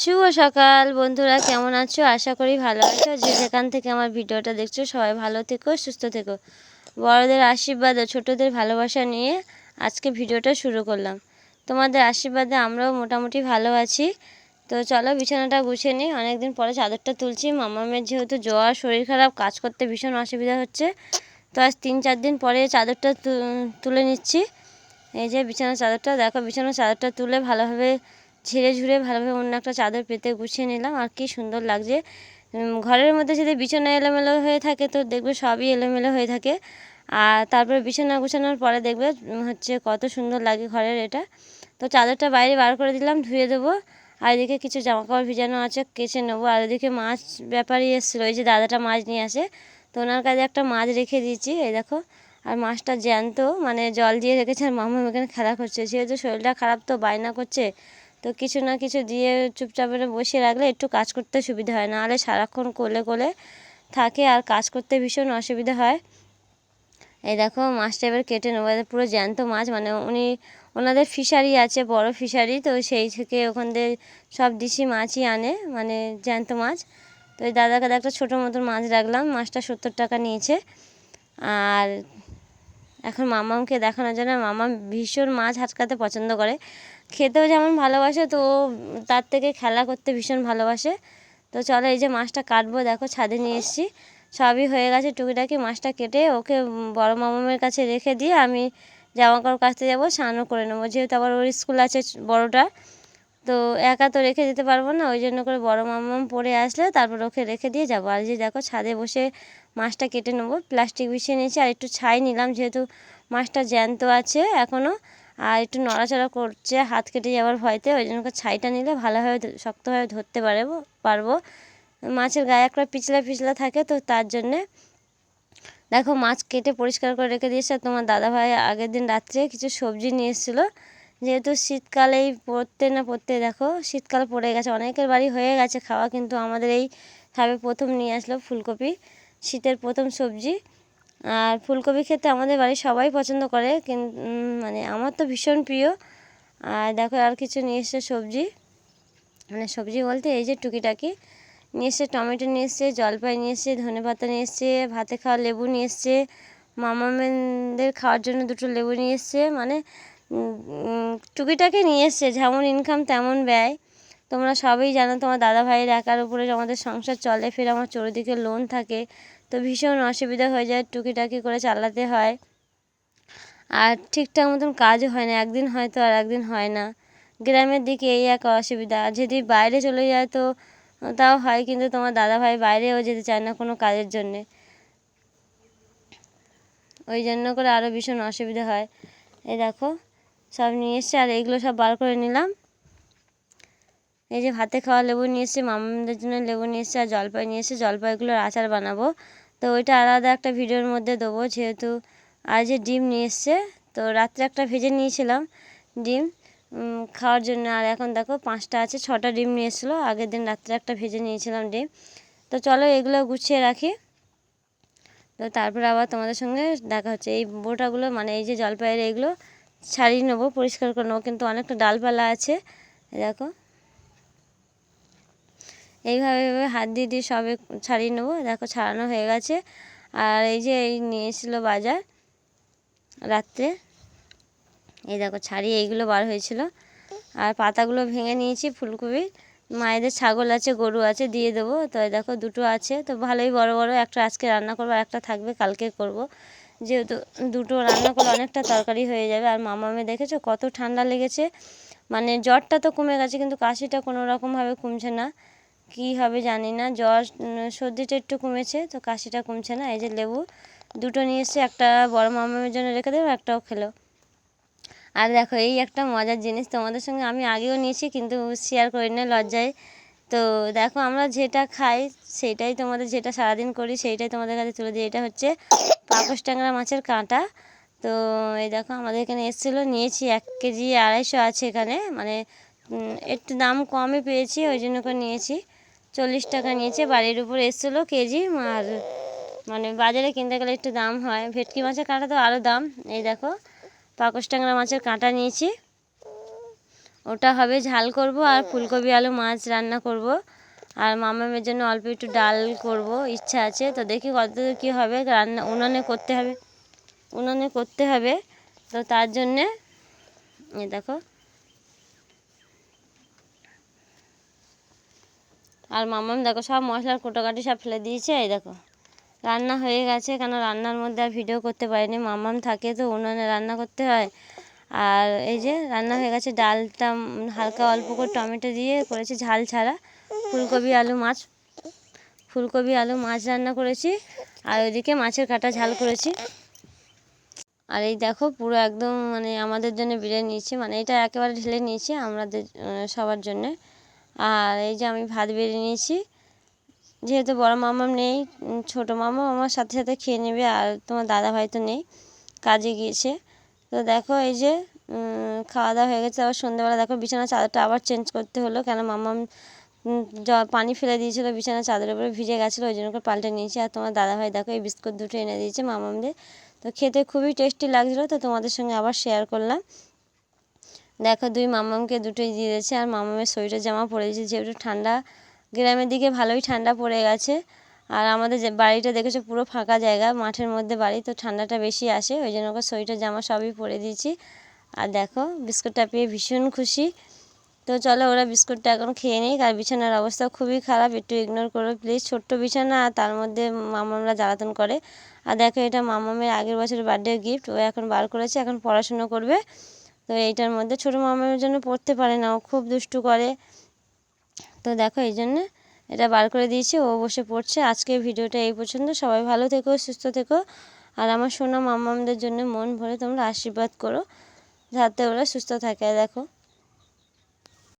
শুভ সকাল বন্ধুরা, কেমন আছো? আশা করি ভালো আছো। যে যেখান থেকে আমার ভিডিওটা দেখছ, সবাই ভালো থেকো, সুস্থ থেকো। বড়দের আশীর্বাদ ও ছোটোদের ভালোবাসা নিয়ে আজকে ভিডিওটা শুরু করলাম। তোমাদের আশীর্বাদে আমরাও মোটামুটি ভালো আছি। তো চলো, বিছানাটা গুছিয়ে নিই। অনেকদিন পরে চাদরটা তুলছি। মামামের যেহেতু জ্বর, শরীর খারাপ, কাজ করতে ভীষণ অসুবিধা হচ্ছে। তো আজ তিন চার দিন পরে চাদরটা তুলে নিচ্ছি। এই যে বিছানার চাদরটা, দেখো বিছানার চাদরটা তুলে ভালোভাবে ঝেড়ে ঝুড়ে ভালোভাবে অন্য একটা চাদর পেতে গুছিয়ে নিলাম। আর কি সুন্দর লাগছে। ঘরের মধ্যে যদি বিছানা এলোমেলো হয়ে থাকে তো দেখবে সবই এলোমেলো হয়ে থাকে। আর তারপরে বিছানা গুছানোর পরে দেখবে হচ্ছে কত সুন্দর লাগে ঘরের এটা। তো চাদরটা বাইরে বার করে দিলাম, ধুয়ে দেবো। আর এদিকে কিছু জামা কাপড় ভিজানো আছে, কেচে নেব। আর এদিকে মাছ ব্যাপারই এসেছিল, ওই যে দাদাটা মাছ নিয়ে আসে। তো ওনার কাছে একটা মাছ রেখে দিয়েছি, এই দেখো। আর মাছটা জ্যান্ত মানে জল দিয়ে রেখেছে, আর মামা এখানে খেলা করছে। যেহেতু শরীরটা খারাপ তো বায়না করছে তো কিছু না কিছু দিয়ে চুপচাপ বসিয়ে রাখলে একটু কাজ করতে সুবিধা হয়। নাহলে সারাক্ষণ কোলে কোলে থাকে আর কাজ করতে ভীষণ অসুবিধা হয়। এই দেখো, মাছটা এবার কেটে নেব। পুরো জ্যান্ত মাছ মানে উনি, ওনাদের ফিশারি আছে, বড় ফিশারি। তো সেই থেকে ওখান দিয়ে সব দিশি মাছই আনে মানে জ্যান্ত মাছ। তো ওই দাদার কাছে একটা ছোটো মতন মাছ রাখলাম। মাছটা সত্তর টাকা নিয়েছে। আর এখন মামাকে দেখানোর জন্য মামা ভীষণ মাছ হাঁচকাতে পছন্দ করে। খেতেও যেমন ভালোবাসে, তো তার থেকে খেলা করতে ভীষণ ভালোবাসে। তো চলো এই যে মাছটা কাটবো, দেখো ছাদে নিয়ে এসেছি। সবই হয়ে গেছে টুকিটাকি মাছটা কেটে, ওকে বড় মামামের কাছে রেখে দিয়ে আমি জামা কাপড় কাচতে যাব, স্নানও করে নেব। যেহেতু আবার ওর স্কুল আছে বড়টা, তো একা তো রেখে দিতে পারব না, ওই জন্য করে বড় মামাম পরে আসলে তারপর ওকে রেখে দিয়ে যাব। আর যে দেখো ছাদে বসে মাছটা কেটে নেব। প্লাস্টিক বিছিয়ে নিয়েছি, আর একটু ছাই নিলাম, যেহেতু মাছটা জ্যান্ত আছে এখনও আর একটু নড়াচড়া করছে, হাত কেটে যাওয়ার ভয়তে, ওই জন্য ছাইটা নিলে ভালোভাবে শক্তভাবে ধরতে পারব পারব। মাছের গায়ে একটা পিছলা পিছলা থাকে তো তার জন্যে। দেখো মাছ কেটে পরিষ্কার করে রেখে দিয়েছে তোমার দাদাভাই আগের দিন রাত্রে কিছু সবজি নিয়ে এসেছিল। যেহেতু শীতকালেই পড়তে না পড়তে, দেখো শীতকাল পড়ে গেছে, অনেকের বাড়ি হয়ে গেছে খাওয়া, কিন্তু আমাদের এই ভাবে প্রথম নিয়ে আসলো ফুলকপি, শীতের প্রথম সবজি। আর ফুলকপি খেতে আমাদের বাড়ির সবাই পছন্দ করে কিন্তু মানে আমার তো ভীষণ প্রিয়। আর দেখো আর কিছু নিয়ে এসছে সবজি। মানে সবজি বলতে এই যে টুকিটাকি নিয়ে এসছে, টমেটো নিয়ে এসছে, জলপাই নিয়ে এসছে, ধনে পাতা নিয়ে এসছে, ভাতে খাওয়া লেবু নিয়ে এসছে মামামেনদের খাওয়ার জন্য দুটো লেবু নিয়ে এসছে মানে টুকিটাকি নিয়ে এসছে, যেমন ইনকাম তেমন ব্যয়। তোমরা সবই জানো তোমার দাদা ভাইয়ের একার উপরে আমাদের সংসার চলে, ফের আমার চৌদিকে লোন থাকে তো ভীষণ অসুবিধা হয়ে যায়, টুকিটাকি করে চালাতে হয়। আর ঠিকঠাক মতন কাজও হয় না, একদিন হয়তো আর একদিন হয় না। গ্রামের দিকে এই এক অসুবিধা আর যদি বাইরে চলে যায় তো তাও হয়, কিন্তু তোমার দাদাভাই বাইরেও যেতে চায় না কোনো কাজের জন্যে। ওই জন্য করে আরও ভীষণ অসুবিধা হয়। এই দেখো, সব নিয়ে এসছে আর এইগুলো সব বার করে নিলাম। এই যে ভাতে খাওয়া লেবু নিয়ে এসছে, মামাদের জন্য লেবু নিয়ে এসছে আর জলপাই নিয়ে এসছে, জলপাইগুলোর আচার বানাবো। তো ওইটা আলাদা একটা ভিডিওর মধ্যে দেবো যেহেতু আর যে ডিম নিয়ে এসছে, তো রাত্রে একটা ভেজে নিয়েছিলাম ডিম খাওয়ার জন্য। আর এখন দেখো পাঁচটা আছে, ছটা ডিম নিয়ে এসেছিল। আগের দিন রাত্রে একটা ভেজে নিয়েছিলাম ডিম। তো চলো এগুলো গুছিয়ে রাখি। তো তারপর আবার তোমাদের সঙ্গে দেখা হচ্ছে। এই বোটাগুলো মানে এই যে জলপাইয়ের এইগুলো ছাড়িয়ে নেব, পরিষ্কার করে নেব। কিন্তু অনেকটা ডালপালা আছে, দেখো। এইভাবে এইভাবে হাত দিয়ে দিয়ে সবে ছাড়িয়ে নেব। দেখো ছাড়ানো হয়ে গেছে। আর এই যে এই নিয়ে এসেছিল বাজার রাত্রে। এই দেখো ছাড়িয়ে এইগুলো বার হয়েছিল। আর পাতাগুলো ভেঙে নিয়েছি ফুলকপি। মায়েদের ছাগল আছে, গরু আছে, দিয়ে দেবো। তো দেখো দুটো আছে। তো ভালোই বড় বড় একটা আজকে রান্না করব আর একটা থাকবে কালকে করব। যেহেতু দুটো রান্না করলে অনেকটা তরকারি হয়ে যাবে। আর মামামে দেখেছ কত ঠান্ডা লেগেছে। মানে জ্বরটা তো কমে গেছে, কিন্তু কাশিটা কোনো রকমভাবে কমছে না। কী হবে জানি না। জ্বর সর্দিটা একটু কমেছে, তো কাশিটা কমছে না। এই যে লেবু, দুটো নিয়ে এসে একটা বড় মামামের জন্য রেখে দেবো, একটাও খেলো। আর দেখো, এই একটা মজার জিনিস তোমাদের সঙ্গে আমি আগেও নিয়েছি, কিন্তু শেয়ার করি না লজ্জায়। তো দেখো, আমরা যেটা খাই, সেটাই তোমাদের যেটা সারাদিন করি, সেইটাই তোমাদের কাছে তুলে দিই। এটা হচ্ছে পাকস ট্যাংরা মাছের কাঁটা। তো এই দেখো, আমাদের এখানে এসেছিল, নিয়েছি এক কেজি আড়াইশো আছে এখানে। মানে একটু দাম কমই পেয়েছি, ওই জন্য করে নিয়েছি। চল্লিশ টাকা নিয়েছে, বাড়ির উপর এসেছিল কেজি, আর মানে বাজারে কিনতে গেলে একটু দাম হয়। ভেটকি মাছের কাঁটা তো আরও দাম। এই দেখো পাকস ট্যাংরা মাছের কাঁটা নিয়েছি। ওটা হবে ঝাল করব আর ফুলকপি আলু মাছ রান্না করব। আর মামামের জন্য অল্প একটু ডাল করব, ইচ্ছা আছে। তো দেখি কতদূর কী হবে, রান্না উনানে করতে হবে, উনানে করতে হবে। তো তার জন্যে দেখো আর মামাম দেখো সব মশলার কোটোকাটি সব ফেলে দিয়েছে, এই দেখো। রান্না হয়ে গেছে, কেন রান্নার মধ্যে আর ভিডিও করতে পারিনি। মামাম থাকে তো, উনুনে রান্না করতে হয়। আর এই যে রান্না হয়ে গেছে, ডালটা হালকা অল্প করে টমেটো দিয়ে করেছি ঝাল ছাড়া। ফুলকপি, আলু, মাছ। ফুলকপি, আলু, মাছ রান্না করেছি। আর ওইদিকে মাছের কাটা ঝাল করেছি। আর এই দেখো, পুরো একদম মানে আমাদের জন্য বিরিয়ানি নিয়েছি। মানে এটা একেবারে ঢেলে নিয়েছি, আমাদের সবার জন্যে। আর এই যে আমি ভাত বেড়ে নিয়েছি। যেহেতু বড় মামাম নেই ছোট মামা আমার সাথে সাথে খেয়ে নেবে আর তোমার দাদা ভাই তো নেই, কাজে গিয়েছে। তো দেখো এই যে খাওয়া দাওয়া হয়ে গেছে। আবার সন্ধ্যেবেলা দেখো বিছানা চাদরটা আবার চেঞ্জ করতে হলো কেন মামাম জ- পানি ফেলে দিয়েছিলো বিছানা চাদরের উপরে ভিজে গেছিল, ওই জন্য করে পাল্টে নিয়েছি। আর তোমার দাদা ভাই দেখো এই বিস্কুট দুটো এনে দিয়েছে মামামদের। তো খেতে খুবই টেস্টি লাগছিল, তো তোমাদের সঙ্গে আবার শেয়ার করলাম। দেখো দুই মামামকে দুটোই দিয়ে দিয়েছে, আর মামামের সোয়েটার জামা পরে দিয়েছে যেহেতু ঠান্ডা, গ্রামের দিকে ভালোই ঠান্ডা পড়ে গেছে। আর আমাদের যে বাড়িটা দেখেছ পুরো ফাঁকা জায়গা, মাঠের মধ্যে বাড়ি, তো ঠান্ডাটা বেশি আসে, ওই জন্য ওকে সোয়েটার জামা সবই পরে দিয়েছি। আর দেখো, বিস্কুটটা পেয়ে ভীষণ খুশি। তো চলো ওরা বিস্কুটটা এখন খেয়ে নিক, আর বিছানার অবস্থা খুবই খারাপ, একটু ইগনোর করো প্লিজ ছোট্ট বিছানা, আর তার মধ্যে মামামরা জ্বালাতন করে। আর দেখো এটা মামামের আগের বছরের বার্থডে গিফট ও এখন বার করেছে, এখন পড়াশুনো করবে। তো এইটার মধ্যে ছোটো মামার জন্য পড়তে পারে না, ও খুব দুষ্টু করে। তো দেখো এই জন্যে এটা বার করে দিয়েছি, ও বসে পড়ছে। আজকের ভিডিওটা এই পর্যন্ত। সবাই ভালো থেকো, সুস্থ থেকো। আর আমার সোনা মামামদের জন্য মন ভরে তোমরা আশীর্বাদ করো, যাতে ওরা সুস্থ থাকে, দেখো।